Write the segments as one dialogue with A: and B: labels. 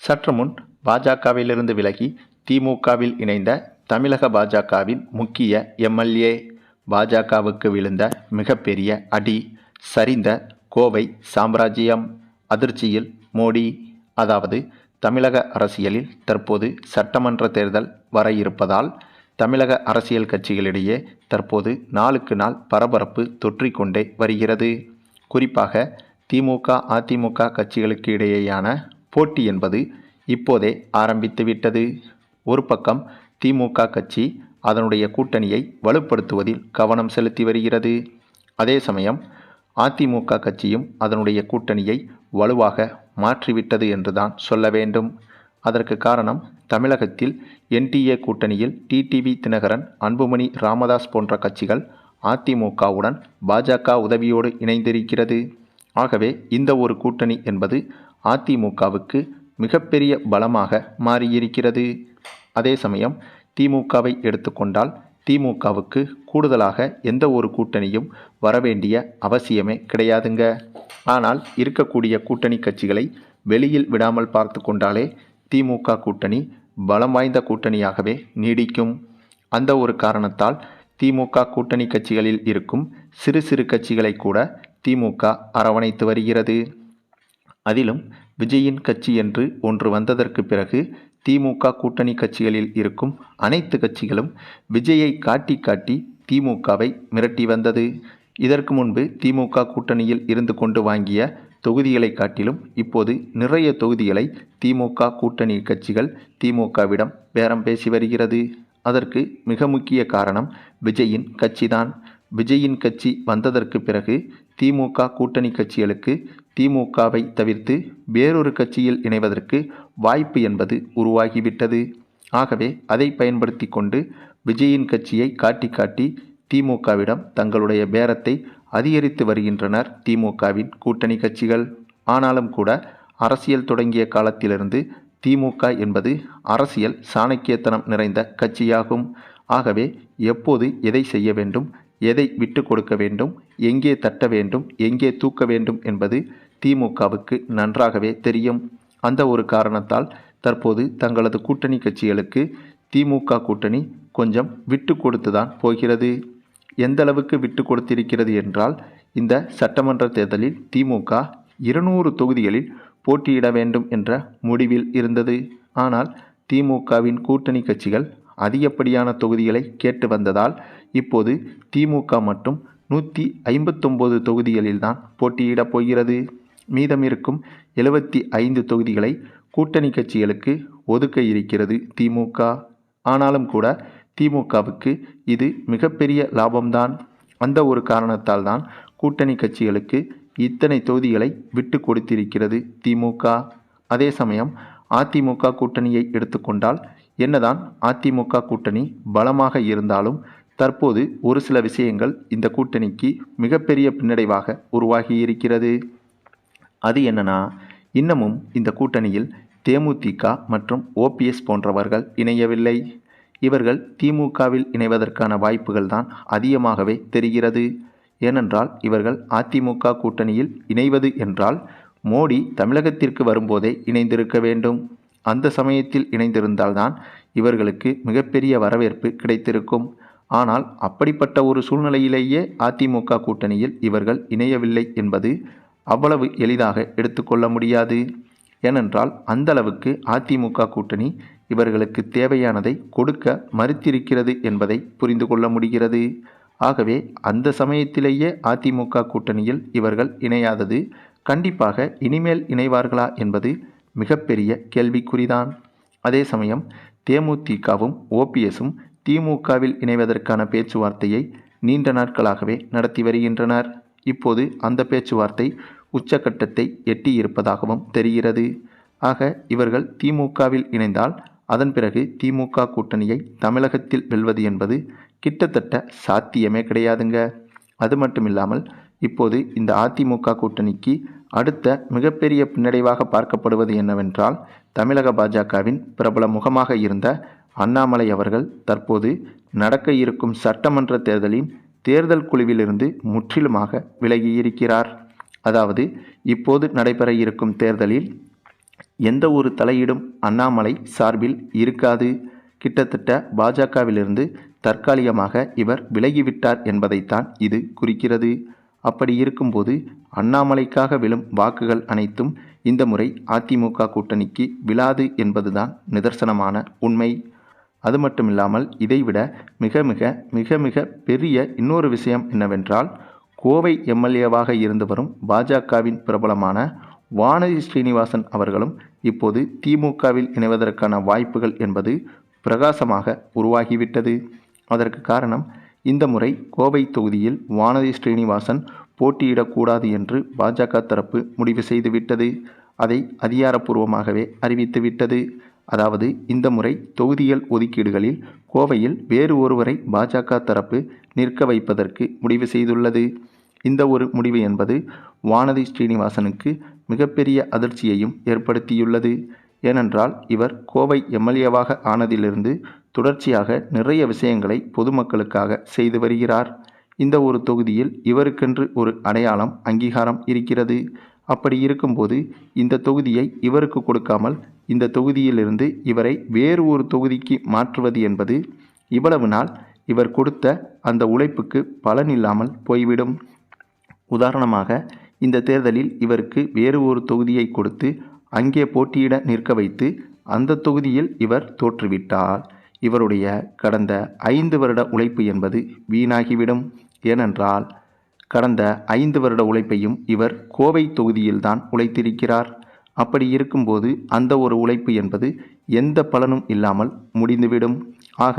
A: சற்று முன் பாஜகவிலிருந்து விலகி திமுகவில் இணைந்த தமிழக பாஜகவின் முக்கிய எம்எல்ஏ பாஜகவுக்கு விழுந்த மிகப்பெரிய அடி சரிந்த கோவை சாம்ராஜ்யம் அதிர்ச்சியில் மோடி. அதாவது தமிழக அரசியலில் தற்போது சட்டமன்ற தேர்தல் வர இருப்பதால் தமிழக அரசியல் கட்சிகளிடையே தற்போது நாளுக்கு நாள் பரபரப்பு தொற்றிக்கொண்டே வருகிறது. குறிப்பாக திமுக அதிமுக கட்சிகளுக்கு இடையேயான போட்டி என்பது இப்போதே ஆரம்பித்துவிட்டது ஒரு பக்கம் திமுக கட்சி அதனுடைய கூட்டணியை வலுப்படுத்துவதில் கவனம் செலுத்தி வருகிறது. அதே சமயம் அதிமுக கட்சியும் அதனுடைய கூட்டணியை வலுவாக மாற்றிவிட்டது என்றுதான் சொல்ல வேண்டும். அதற்கு காரணம் தமிழகத்தில் என்டிஏ கூட்டணியில் டிடிவி தினகரன் அன்புமணி ராமதாஸ் போன்ற கட்சிகள் அதிமுகவுடன் பாஜக உதவியோடு இணைந்திருக்கிறது. ஆகவே இந்த ஒரு கூட்டணி என்பது அதிமுகவுக்கு மிகப்பெரிய பலமாக மாறியிருக்கிறது. அதே சமயம் திமுகவை எடுத்துக்கொண்டால் திமுகவுக்கு கூடுதலாக எந்த ஒரு கூட்டணியும் வரவேண்டிய அவசியமே கிடையாதுங்க. ஆனால் இருக்கக்கூடிய கூட்டணி கட்சிகளை வெளியில் விடாமல் பார்த்து கொண்டாலே திமுக கூட்டணி பலம் வாய்ந்த கூட்டணியாகவே நீடிக்கும். அந்த ஒரு காரணத்தால் திமுக கூட்டணி கட்சிகளில் இருக்கும் சிறு சிறு கட்சிகளை கூட திமுக அரவணைத்து வருகிறது. அதிலும் விஜயின் கட்சி என்று ஒன்று வந்ததற்கு பிறகு திமுக கூட்டணி கட்சிகளில் இருக்கும் அனைத்து கட்சிகளும் விஜயை காட்டி காட்டி திமுகவை மிரட்டி வந்தது. இதற்கு முன்பு திமுக கூட்டணியில் இருந்து கொண்டு வாங்கிய தொகுதிகளை காட்டிலும் இப்போது நிறைய தொகுதிகளை திமுக கூட்டணி கட்சிகள் திமுகவிடம் பேரம் பேசி வருகிறது. அதற்கு மிக முக்கிய காரணம் விஜயின் கட்சிதான். விஜயின் கட்சி வந்ததற்கு பிறகு திமுக கூட்டணி கட்சிகளுக்கு திமுகவை தவிர்த்து வேறொரு கட்சியில் இணைவதற்கு வாய்ப்பு என்பது உருவாகிவிட்டது. ஆகவே அதை பயன்படுத்தி கொண்டு விஜயின் கட்சியை காட்டி காட்டி திமுகவிடம் தங்களுடைய பேரத்தை அதிகரித்து வருகின்றனர் திமுகவின் கூட்டணி கட்சிகள். ஆனாலும் கூட அரசியல் தொடங்கிய காலத்திலிருந்து திமுக என்பது அரசியல் சாணக்கியத்தனம் நிறைந்த கட்சியாகும். ஆகவே எப்போது எதை செய்ய வேண்டும் எதை விட்டு கொடுக்க வேண்டும் எங்கே தட்ட வேண்டும் எங்கே தூக்க வேண்டும் என்பது திமுகவுக்கு நன்றாகவே தெரியும். அந்த ஒரு காரணத்தால் தற்போது தங்களது கூட்டணி கட்சிகளுக்கு திமுக கூட்டணி கொஞ்சம் விட்டு கொடுத்துதான் போகிறது. எந்தளவுக்கு விட்டு கொடுத்திருக்கிறது என்றால் இந்த சட்டமன்ற தேர்தலில் திமுக இருநூறு தொகுதிகளில் போட்டியிட வேண்டும் என்ற முடிவில் இருந்தது. ஆனால் திமுகவின் கூட்டணி கட்சிகள் அதிகப்படியான தொகுதிகளை கேட்டு வந்ததால் இப்போது திமுக மட்டும் நூற்றி ஐம்பத்தொம்போது தொகுதிகளில்தான் போட்டியிடப் போகிறது. மீதம் இருக்கும் எழுபத்தி ஐந்து தொகுதிகளை கூட்டணி கட்சிகளுக்கு ஒதுக்க இருக்கிறது திமுக. ஆனாலும் கூட திமுகவுக்கு இது மிகப்பெரிய லாபம்தான். அந்த ஒரு காரணத்தால் தான் கூட்டணி கட்சிகளுக்கு இத்தனை தொகுதிகளை விட்டு கொடுத்திருக்கிறது திமுக. அதே சமயம் அதிமுக கூட்டணியை எடுத்துக்கொண்டால் என்னதான் அதிமுக கூட்டணி பலமாக இருந்தாலும் தற்போது ஒரு சில விஷயங்கள் இந்த கூட்டணிக்கு மிகப்பெரிய பின்னடைவாக உருவாகி இருக்கிறது. அது என்னன்னா இன்னமும் இந்த கூட்டணியில் தேமுதிக மற்றும் ஓபிஎஸ் போன்றவர்கள் இணையவில்லை. இவர்கள் திமுகவில் இணைவதற்கான வாய்ப்புகள் தான் அதிகமாகவே தெரிகிறது. ஏனென்றால் இவர்கள் அதிமுக கூட்டணியில் இணைவது என்றால் மோடி தமிழகத்திற்கு வரும்போதே இணைந்திருக்க வேண்டும். அந்த சமயத்தில் இணைந்திருந்தால்தான் இவர்களுக்கு மிகப்பெரிய வரவேற்பு கிடைத்திருக்கும். ஆனால் அப்படிப்பட்ட ஒரு சூழ்நிலையிலேயே அதிமுக கூட்டணியில் இவர்கள் இணையவில்லை என்பது அவ்வளவு எளிதாக எடுத்துக்கொள்ள முடியாது. ஏனென்றால் அந்தளவுக்கு அதிமுக கூட்டணி இவர்களுக்கு தேவையானதை கொடுக்க மறுத்திருக்கிறது என்பதை புரிந்து கொள்ள முடிகிறது. ஆகவே அந்த சமயத்திலேயே அதிமுக கூட்டணியில் இவர்கள் இணையாதது கண்டிப்பாக இனிமேல் இணைவார்களா என்பது மிகப்பெரிய கேள்விக்குறிதான். அதே சமயம் தேமுதிகவும் ஓபிஎஸும் திமுகவில் இணைவதற்கான பேச்சுவார்த்தையை நீண்ட நாட்களாகவே நடத்தி வருகின்றனர். இப்போது அந்த பேச்சுவார்த்தை உச்சக்கட்டத்தை எட்டியிருப்பதாகவும் தெரிகிறது. ஆக இவர்கள் திமுகவில் இணைந்தால் அதன் பிறகு திமுக கூட்டணியை தமிழகத்தில் வெல்வது என்பது கிட்டத்தட்ட சாத்தியமே கிடையாதுங்க. அது மட்டும் இல்லாமல் இப்போது இந்த அதிமுக கூட்டணிக்கு அடுத்த மிகப்பெரிய பின்னடைவாக பார்க்கப்படுவது என்னவென்றால் தமிழக பாஜகவின் பிரபல முகமாக இருந்த அண்ணாமலை அவர்கள் தற்போது நடக்க இருக்கும் சட்டமன்ற தேர்தலின் தேர்தல் குழுவிலிருந்து முற்றிலுமாக விலகியிருக்கிறார். அதாவது இப்போது நடைபெற இருக்கும் தேர்தலில் எந்த ஒரு தலையீடும் அண்ணாமலை சார்பில் இருக்காது. கிட்டத்தட்ட பாஜகவிலிருந்து தற்காலிகமாக இவர் விலகிவிட்டார் என்பதைத்தான் இது குறிக்கிறது. அப்படி இருக்கும்போது அண்ணாமலைக்காக விழும் வாக்குகள் அனைத்தும் இந்த முறை அதிமுக கூட்டணிக்கு விழாது என்பதுதான் நிதர்சனமான உண்மை. அது மட்டுமில்லாமல் இதைவிட மிக மிக மிக மிக பெரிய இன்னொரு விஷயம் என்னவென்றால் கோவை எம்எல்ஏவாக இருந்து வரும் பாஜகவின் பிரபலமான வானதி ஸ்ரீனிவாசன் அவர்களும் இப்போது திமுகவில் இணைவதற்கான வாய்ப்புகள் என்பது பிரகாசமாக உருவாகிவிட்டது. அதற்கு காரணம் இந்த முறை கோவை தொகுதியில் வானதி ஸ்ரீனிவாசன் போட்டியிடக்கூடாது என்று பாஜக தரப்பு முடிவு செய்துவிட்டது. அதை அதிகாரப்பூர்வமாகவே அறிவித்துவிட்டது. அதாவது இந்த முறை தொகுதிகள் ஒதுக்கீடுகளில் கோவையில் வேறு ஒருவரை பாஜக தரப்பு நிற்க வைப்பதற்கு முடிவு செய்துள்ளது. இந்த ஒரு முடிவு என்பது வானதி ஸ்ரீனிவாசனுக்கு மிகப்பெரிய அதிர்ச்சியையும் ஏற்படுத்தியுள்ளது. ஏனென்றால் இவர் கோவை எம்எல்ஏவாக ஆனதிலிருந்து தொடர்ச்சியாக நிறைய விஷயங்களை பொதுமக்களுக்காக செய்து வருகிறார். இந்த ஒரு தொகுதியில் இவருக்கென்று ஒரு அடையாளம் அங்கீகாரம் இருக்கிறது. அப்படி இருக்கும்போது இந்த தொகுதியை இவருக்கு கொடுக்காமல் இந்த தொகுதியிலிருந்து இவரை வேறு ஒரு தொகுதிக்கு மாற்றுவது என்பது இவ்வளவு நாள் இவர் கொடுத்த அந்த உழைப்புக்கு பலன் இல்லாமல் போய்விடும். உதாரணமாக இந்த தேர்தலில் இவருக்கு வேறு ஒரு தொகுதியை கொடுத்து அங்கே போட்டியிட நிற்க வைத்து அந்த தொகுதியில் இவர் தோற்றுவிட்டால் இவருடைய கடந்த ஐந்து வருட உழைப்பு என்பது வீணாகிவிடும். ஏனென்றால் கடந்த ஐந்து வருட உழைப்பையும் இவர் கோவை தொகுதியில்தான் உழைத்திருக்கிறார். அப்படி இருக்கும்போது அந்த ஒரு உழைப்பு என்பது எந்த பலனும் இல்லாமல் முடிந்துவிடும். ஆக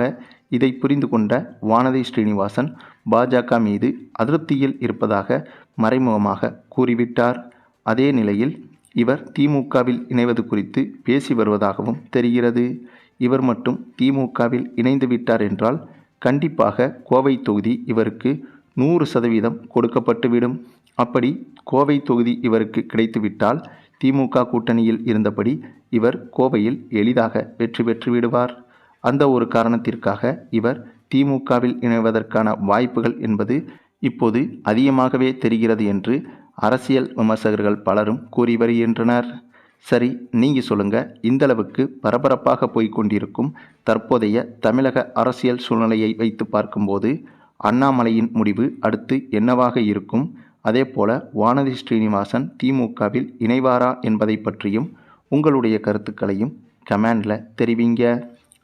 A: இதை புரிந்து கொண்ட வானதி ஸ்ரீனிவாசன் பாஜக மீது அதிருப்தியில் இருப்பதாக மறைமுகமாக கூறிவிட்டார். அதே நிலையில் இவர் திமுகவில் இணைவது குறித்து பேசி வருவதாகவும் தெரிகிறது. இவர் மட்டும் திமுகவில் இணைந்து விட்டார் என்றால் கண்டிப்பாக கோவை தொகுதி இவருக்கு நூறு சதவீதம் கொடுக்கப்பட்டுவிடும். அப்படி கோவை தொகுதி இவருக்கு கிடைத்துவிட்டால் திமுக கூட்டணியில் இருந்தபடி இவர் கோவையில் எளிதாக வெற்றி பெற்று விடுவார். அந்த ஒரு காரணத்திற்காக இவர் திமுகவில் இணைவதற்கான வாய்ப்புகள் என்பது இப்போது அதிகமாகவே தெரிகிறது என்று அரசியல் விமர்சகர்கள் பலரும் கூறி வருகின்றனர். சரி நீங்கள் சொல்லுங்கள் இந்தளவுக்கு பரபரப்பாக போய்கொண்டிருக்கும் தற்போதைய தமிழக அரசியல் சூழ்நிலையை வைத்து பார்க்கும்போது அண்ணாமலையின் முடிவு அடுத்து என்னவாக இருக்கும்? அதே போல வானதி ஸ்ரீனிவாசன் திமுகவில் இணைவாரா என்பதை பற்றியும் உங்களுடைய கருத்துக்களையும் கமெண்டில் தெரிவிங்க.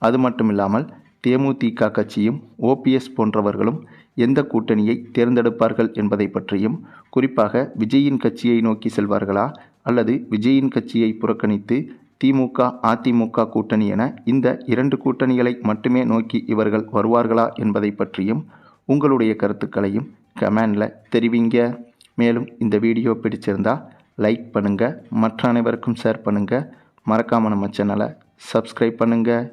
A: அது மட்டும் இல்லாமல் தேமுதிக கட்சியும் ஓபிஎஸ் போன்றவர்களும் எந்த கூட்டணியை தேர்ந்தெடுப்பார்கள் என்பதை பற்றியும் குறிப்பாக விஜயின் கட்சியை நோக்கி செல்வார்களா அல்லது விஜயின் கட்சியை புறக்கணித்து திமுக அதிமுக கூட்டணி என இந்த இரண்டு கூட்டணிகளை மட்டுமே நோக்கி இவர்கள் வருவார்களா என்பதை பற்றியும் உங்களுடைய கருத்துக்களையும் கமெண்டில் தெரிவிங்க. மேலும் இந்த வீடியோ பிடிச்சிருந்தா லைக் பண்ணுங்கள் மற்ற அனைவருக்கும் ஷேர் பண்ணுங்கள் மறக்காமல் நம்ம சேனலை சப்ஸ்கிரைப் பண்ணுங்கள்